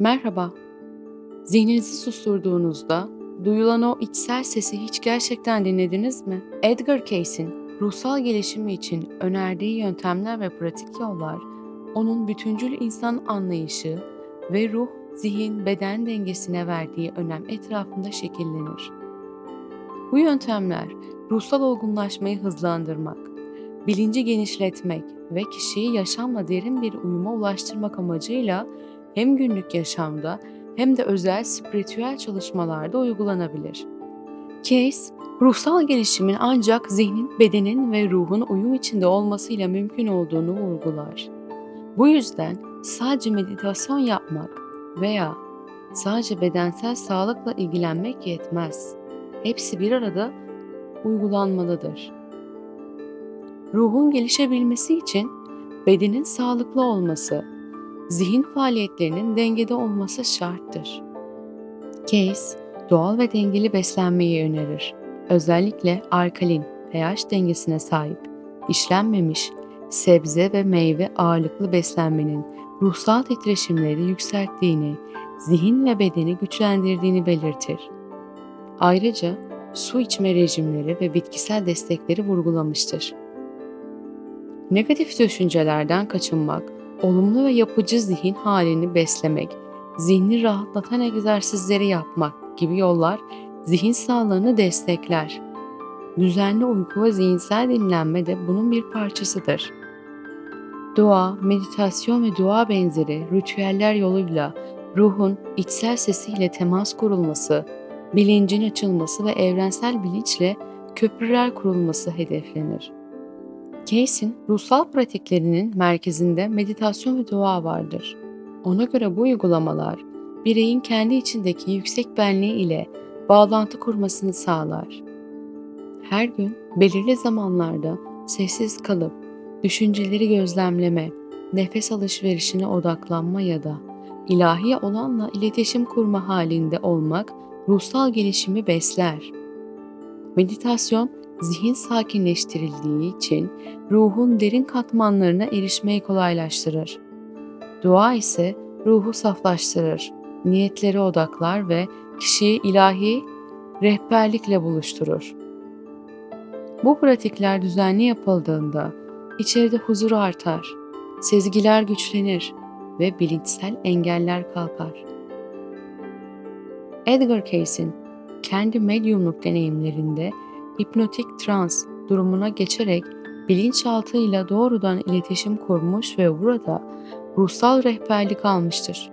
Merhaba. Zihninizi susturduğunuzda duyulan o içsel sesi hiç gerçekten dinlediniz mi? Edgar Cayce'in ruhsal gelişimi için önerdiği yöntemler ve pratik yollar, onun bütüncül insan anlayışı ve ruh, zihin, beden dengesine verdiği önem etrafında şekillenir. Bu yöntemler ruhsal olgunlaşmayı hızlandırmak, bilinci genişletmek ve kişiyi yaşamla derin bir uyuma ulaştırmak amacıyla hem günlük yaşamda hem de özel spiritüel çalışmalarda uygulanabilir. Case, ruhsal gelişimin ancak zihnin, bedenin ve ruhun uyum içinde olmasıyla mümkün olduğunu vurgular. Bu yüzden sadece meditasyon yapmak veya sadece bedensel sağlıkla ilgilenmek yetmez. Hepsi bir arada uygulanmalıdır. Ruhun gelişebilmesi için bedenin sağlıklı olması, zihin faaliyetlerinin dengede olması şarttır. Case, doğal ve dengeli beslenmeyi önerir. Özellikle alkalin, pH dengesine sahip, işlenmemiş, sebze ve meyve ağırlıklı beslenmenin ruhsal titreşimleri yükselttiğini, zihin ve bedeni güçlendirdiğini belirtir. Ayrıca su içme rejimleri ve bitkisel destekleri vurgulamıştır. Negatif düşüncelerden kaçınmak, olumlu ve yapıcı zihin halini beslemek, zihni rahatlatan egzersizleri yapmak gibi yollar zihin sağlığını destekler. Düzenli uyku ve zihinsel dinlenme de bunun bir parçasıdır. Dua, meditasyon ve dua benzeri ritüeller yoluyla ruhun içsel sesiyle temas kurulması, bilincin açılması ve evrensel bilinçle köprüler kurulması hedeflenir. Case'in ruhsal pratiklerinin merkezinde meditasyon ve dua vardır. Ona göre bu uygulamalar bireyin kendi içindeki yüksek benliği ile bağlantı kurmasını sağlar. Her gün belirli zamanlarda sessiz kalıp düşünceleri gözlemleme, nefes alışverişine odaklanma ya da ilahi olanla iletişim kurma halinde olmak ruhsal gelişimi besler. Meditasyon zihin sakinleştirildiği için ruhun derin katmanlarına erişmeyi kolaylaştırır. Dua ise ruhu saflaştırır, niyetleri odaklar ve kişiyi ilahi rehberlikle buluşturur. Bu pratikler düzenli yapıldığında içeride huzur artar, sezgiler güçlenir ve bilinçsel engeller kalkar. Edgar Cayce'in kendi medyumluk deneyimlerinde hipnotik trans durumuna geçerek bilinçaltıyla doğrudan iletişim kurmuş ve burada ruhsal rehberlik almıştır.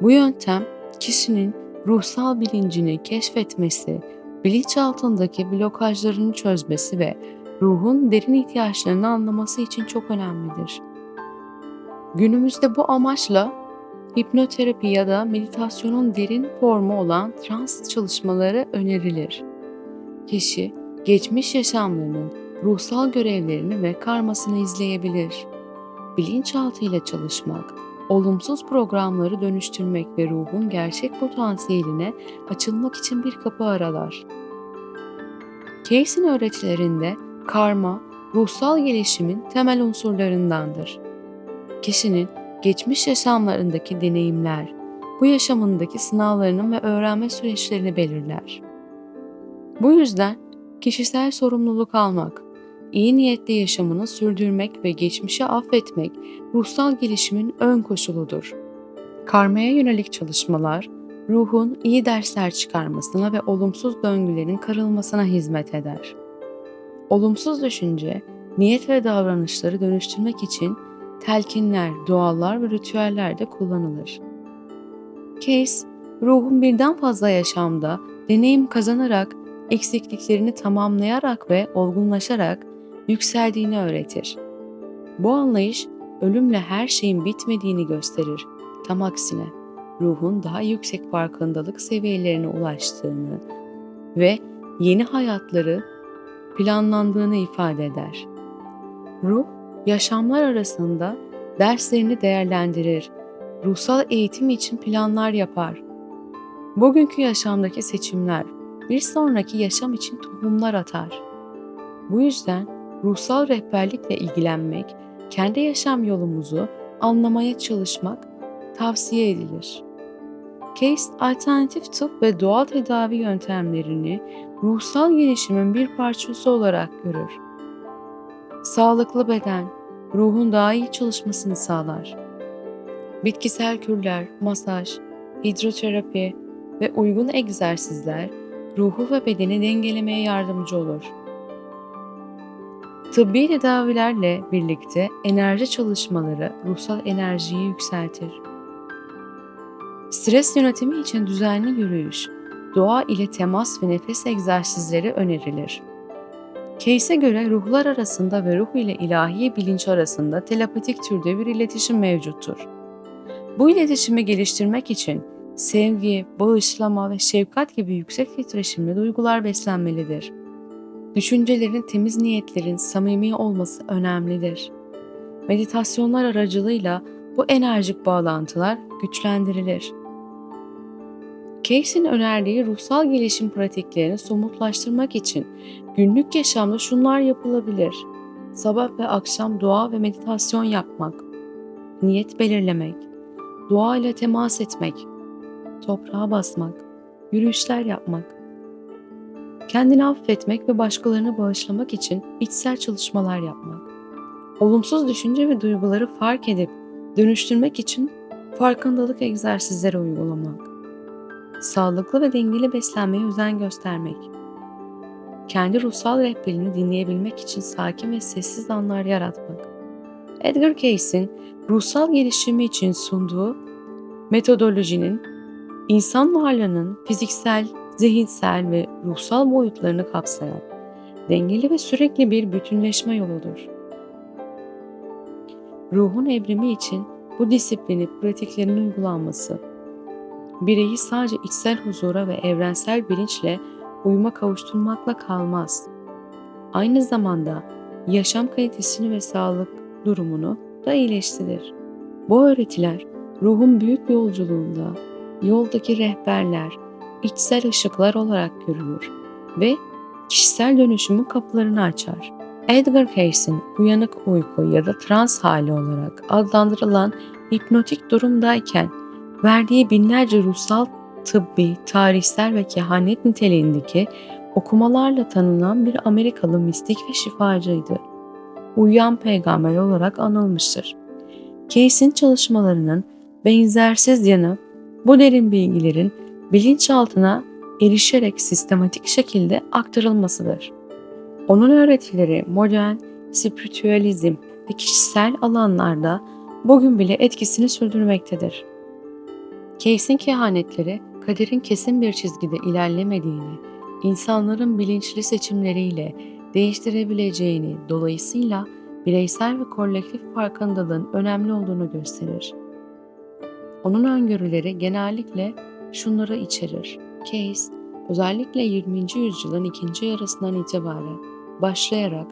Bu yöntem kişinin ruhsal bilincini keşfetmesi, bilinçaltındaki blokajlarını çözmesi ve ruhun derin ihtiyaçlarını anlaması için çok önemlidir. Günümüzde bu amaçla hipnoterapi ya da meditasyonun derin formu olan trans çalışmaları önerilir. Kişi geçmiş yaşamlarının ruhsal görevlerini ve karmasını izleyebilir. Bilinçaltıyla çalışmak, olumsuz programları dönüştürmek ve ruhun gerçek potansiyeline açılmak için bir kapı aralar. Case'in öğretilerinde karma, ruhsal gelişimin temel unsurlarındandır. Kişinin geçmiş yaşamlarındaki deneyimler, bu yaşamındaki sınavlarının ve öğrenme süreçlerini belirler. Bu yüzden kişisel sorumluluk almak, iyi niyetli yaşamını sürdürmek ve geçmişi affetmek ruhsal gelişimin ön koşuludur. Karmaya yönelik çalışmalar, ruhun iyi dersler çıkarmasına ve olumsuz döngülerin kırılmasına hizmet eder. Olumsuz düşünce, niyet ve davranışları dönüştürmek için telkinler, dualar ve ritüeller de kullanılır. Case, ruhun birden fazla yaşamda deneyim kazanarak eksikliklerini tamamlayarak ve olgunlaşarak yükseldiğini öğretir. Bu anlayış ölümle her şeyin bitmediğini gösterir. Tam aksine ruhun daha yüksek farkındalık seviyelerine ulaştığını ve yeni hayatları planlandığını ifade eder. Ruh, yaşamlar arasında derslerini değerlendirir, ruhsal eğitim için planlar yapar. Bugünkü yaşamdaki seçimler bir sonraki yaşam için tohumlar atar. Bu yüzden ruhsal rehberlikle ilgilenmek, kendi yaşam yolumuzu anlamaya çalışmak tavsiye edilir. Case, alternatif tıp ve doğal tedavi yöntemlerini ruhsal gelişimin bir parçası olarak görür. Sağlıklı beden, ruhun daha iyi çalışmasını sağlar. Bitkisel kürler, masaj, hidroterapi ve uygun egzersizler ruhu ve bedeni dengelemeye yardımcı olur. Tıbbi tedavilerle birlikte enerji çalışmaları ruhsal enerjiyi yükseltir. Stres yönetimi için düzenli yürüyüş, doğa ile temas ve nefes egzersizleri önerilir. Case'e göre ruhlar arasında ve ruh ile ilahi bilinç arasında telepatik türde bir iletişim mevcuttur. Bu iletişimi geliştirmek için sevgi, bağışlama ve şefkat gibi yüksek titreşimli duygular beslenmelidir. Düşüncelerin temiz niyetlerin samimi olması önemlidir. Meditasyonlar aracılığıyla bu enerjik bağlantılar güçlendirilir. Case'in önerdiği ruhsal gelişim pratiklerini somutlaştırmak için günlük yaşamda şunlar yapılabilir. Sabah ve akşam dua ve meditasyon yapmak, niyet belirlemek, dua ile temas etmek, toprağa basmak, yürüyüşler yapmak, kendini affetmek ve başkalarını bağışlamak için içsel çalışmalar yapmak, olumsuz düşünce ve duyguları fark edip dönüştürmek için farkındalık egzersizleri uygulamak, sağlıklı ve dengeli beslenmeye özen göstermek, kendi ruhsal rehberini dinleyebilmek için sakin ve sessiz anlar yaratmak. Edgar Case'in ruhsal gelişimi için sunduğu metodolojinin insan varlığının fiziksel, zihinsel ve ruhsal boyutlarını kapsayan dengeli ve sürekli bir bütünleşme yoludur. Ruhun evrimi için bu disiplini pratiklerin uygulanması, bireyi sadece içsel huzura ve evrensel bilinçle uyuma kavuşturmakla kalmaz. Aynı zamanda yaşam kalitesini ve sağlık durumunu da iyileştirir. Bu öğretiler ruhun büyük yolculuğunda yoldaki rehberler, içsel ışıklar olarak görülür ve kişisel dönüşümün kapılarını açar. Edgar Case'in uyanık uyku ya da trans hali olarak adlandırılan hipnotik durumdayken verdiği binlerce ruhsal, tıbbi, tarihsel ve kehanet niteliğindeki okumalarla tanınan bir Amerikalı mistik ve şifacıydı. Uyuyan peygamber olarak anılmıştır. Case'in çalışmalarının benzersiz yanı bu derin bilgilerin bilinçaltına erişerek sistematik şekilde aktarılmasıdır. Onun öğretileri modern spiritüalizm ve kişisel alanlarda bugün bile etkisini sürdürmektedir. Case'in kehanetleri kaderin kesin bir çizgide ilerlemediğini, insanların bilinçli seçimleriyle değiştirebileceğini, dolayısıyla bireysel ve kolektif farkındalığın önemli olduğunu gösterir. Onun öngörüleri genellikle şunları içerir. Case, özellikle 20. yüzyılın ikinci yarısından itibaren başlayarak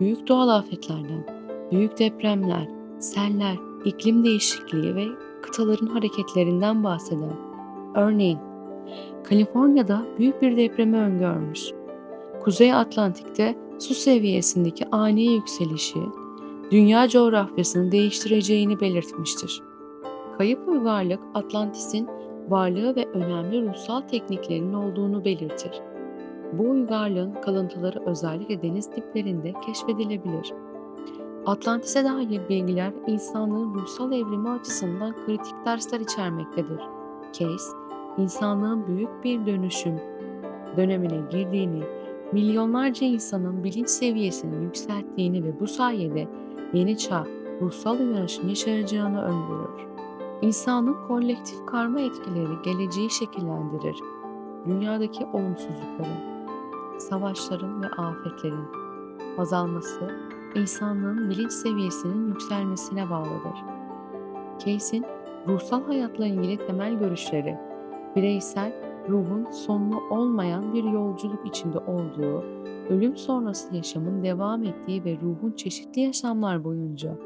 büyük doğal afetlerden, büyük depremler, seller, iklim değişikliği ve kıtaların hareketlerinden bahseder. Örneğin, Kaliforniya'da büyük bir depremi öngörmüş. Kuzey Atlantik'te su seviyesindeki ani yükselişi dünya coğrafyasını değiştireceğini belirtmiştir. Kayıp uygarlık Atlantis'in varlığı ve önemli ruhsal tekniklerinin olduğunu belirtir. Bu uygarlığın kalıntıları özellikle deniz diplerinde keşfedilebilir. Atlantis'e dair bilgiler insanlığın ruhsal evrimi açısından kritik dersler içermektedir. Case, insanlığın büyük bir dönüşüm dönemine girdiğini, milyonlarca insanın bilinç seviyesini yükselttiğini ve bu sayede yeni çağ ruhsal uyanışın yaşayacağını öngörür. İnsanın kolektif karma etkileri geleceği şekillendirir. Dünyadaki olumsuzlukların, savaşların ve afetlerin azalması insanlığın bilinç seviyesinin yükselmesine bağlıdır. Case'in ruhsal hayatla ilgili temel görüşleri, bireysel ruhun sonlu olmayan bir yolculuk içinde olduğu, ölüm sonrası yaşamın devam ettiği ve ruhun çeşitli yaşamlar boyunca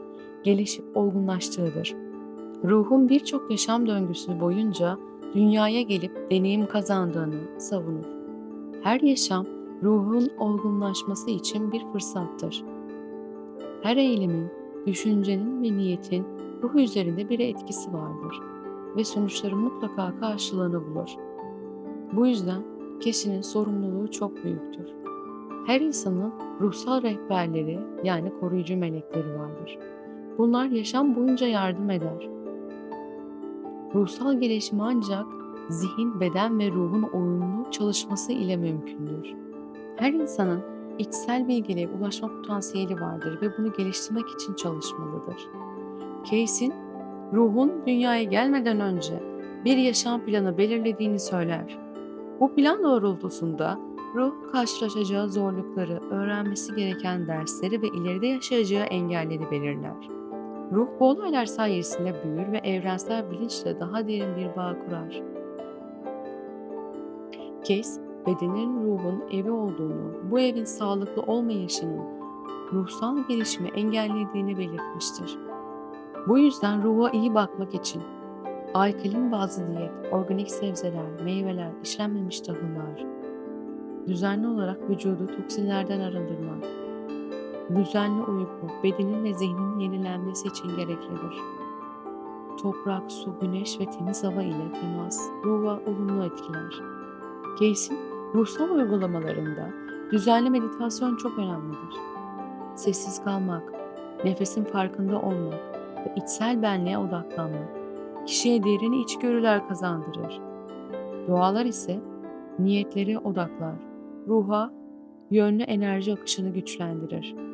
gelişip olgunlaştığıdır. Ruhun birçok yaşam döngüsü boyunca dünyaya gelip deneyim kazandığını savunur. Her yaşam ruhun olgunlaşması için bir fırsattır. Her eylemin, düşüncenin ve niyetin ruh üzerinde bir etkisi vardır. ve sonuçları mutlaka karşılığını bulur. Bu yüzden kişinin sorumluluğu çok büyüktür. Her insanın ruhsal rehberleri yani koruyucu melekleri vardır. Bunlar yaşam boyunca yardım eder. Ruhsal gelişim ancak zihin, beden ve ruhun uyumlu çalışması ile mümkündür. Her insanın içsel bilgiliğe ulaşma potansiyeli vardır ve bunu geliştirmek için çalışmalıdır. Case'in ruhun dünyaya gelmeden önce bir yaşam planı belirlediğini söyler. Bu plan doğrultusunda ruh karşılaşacağı zorlukları, öğrenmesi gereken dersleri ve ileride yaşayacağı engelleri belirler. Ruh bu olaylar sayesinde büyür ve evrensel bilinçle daha derin bir bağ kurar. Case, bedenin ruhun evi olduğunu, bu evin sağlıklı olmayışının ruhsal gelişimi engellediğini belirtmiştir. Bu yüzden ruha iyi bakmak için alkalin bazı diyet, organik sebzeler, meyveler, işlenmemiş tahıllar, düzenli olarak vücudu toksinlerden arındırmak, düzenli uyku, bedenin ve zihnin yenilenmesi için gereklidir. Toprak, su, güneş ve temiz hava ile temas ruha olumlu etkiler. Case'in ruhsal uygulamalarında düzenli meditasyon çok önemlidir. Sessiz kalmak, nefesin farkında olmak ve içsel benliğe odaklanmak kişiye derin içgörüler kazandırır. Dualar ise niyetleri odaklar, ruha yönlü enerji akışını güçlendirir.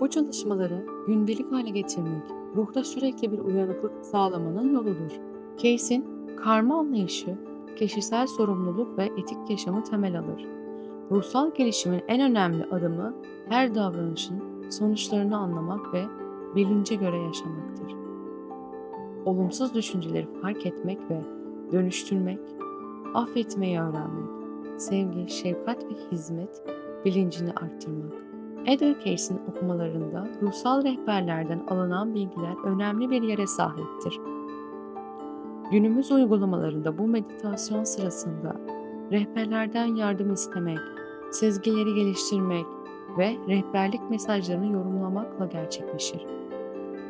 Bu çalışmaları gündelik hale getirmek, ruhta sürekli bir uyanıklık sağlamanın yoludur. Case'in karma anlayışı, kişisel sorumluluk ve etik yaşamı temel alır. Ruhsal gelişimin en önemli adımı her davranışın sonuçlarını anlamak ve bilince göre yaşamaktır. Olumsuz düşünceleri fark etmek ve dönüştürmek, affetmeyi öğrenmek, sevgi, şefkat ve hizmet bilincini arttırmak. Edgar Case'in okumalarında ruhsal rehberlerden alınan bilgiler önemli bir yere sahiptir. Günümüz uygulamalarında bu meditasyon sırasında rehberlerden yardım istemek, sezgileri geliştirmek ve rehberlik mesajlarını yorumlamakla gerçekleşir.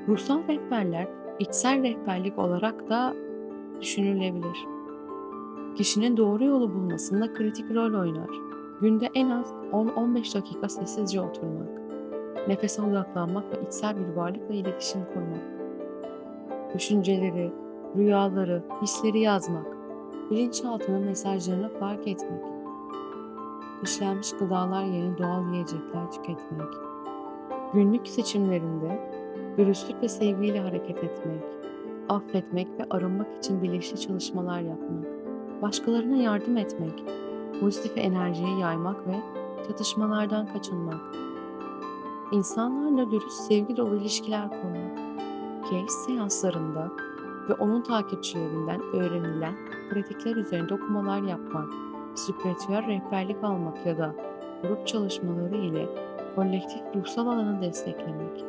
Ruhsal rehberler içsel rehberlik olarak da düşünülebilir. Kişinin doğru yolu bulmasında kritik rol oynar. Günde en az 10-15 dakika sessizce oturmak, nefese odaklanmak ve içsel bir varlıkla iletişim kurmak. Düşünceleri, rüyaları, hisleri yazmak, bilinçaltının mesajlarını fark etmek, işlenmiş gıdalar yerine doğal yiyecekler tüketmek, günlük seçimlerinde dürüstlük ve sevgiyle hareket etmek, affetmek ve arınmak için bilinçli çalışmalar yapmak, başkalarına yardım etmek, pozitif enerjiyi yaymak ve çatışmalardan kaçınmak, insanlarla dürüst sevgi dolu ilişkiler kurmak, Case seanslarında ve onun takipçilerinden öğrenilen pratikler üzerinde okumalar yapmak, spiritüel rehberlik almak ya da grup çalışmaları ile kolektif ruhsal alanı desteklemek.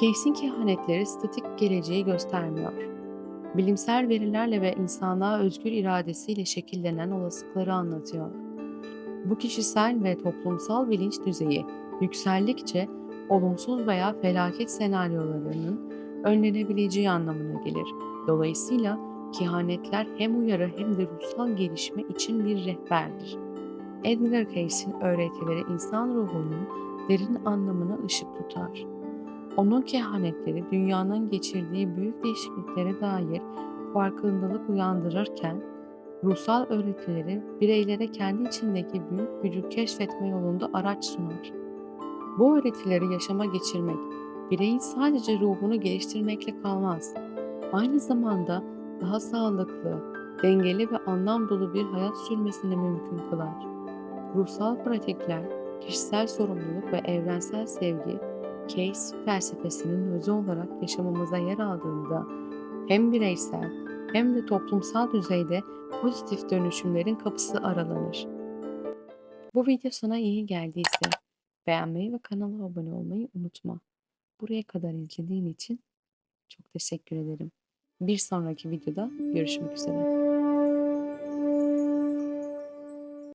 Case'in kehanetleri statik geleceği göstermiyor. Bilimsel verilerle ve insanlığa özgür iradesiyle şekillenen olasılıkları anlatıyor. Bu kişisel ve toplumsal bilinç düzeyi yükseldikçe olumsuz veya felaket senaryolarının önlenebileceği anlamına gelir. Dolayısıyla kehanetler hem uyarı hem de ruhsal gelişme için bir rehberdir. Edgar Case'in öğretileri insan ruhunun derin anlamına ışık tutar. Onun kehanetleri dünyanın geçirdiği büyük değişikliklere dair farkındalık uyandırırken, ruhsal öğretileri bireylere kendi içindeki büyük gücü keşfetme yolunda araç sunar. Bu öğretileri yaşama geçirmek, bireyin sadece ruhunu geliştirmekle kalmaz. Aynı zamanda daha sağlıklı, dengeli ve anlam dolu bir hayat sürmesini mümkün kılar. Ruhsal pratikler, kişisel sorumluluk ve evrensel sevgi, Case felsefesinin özü olarak yaşamımıza yer aldığında hem bireysel hem de toplumsal düzeyde pozitif dönüşümlerin kapısı aralanır. Bu video sana iyi geldiyse beğenmeyi ve kanala abone olmayı unutma. Buraya kadar izlediğin için çok teşekkür ederim. Bir sonraki videoda görüşmek üzere.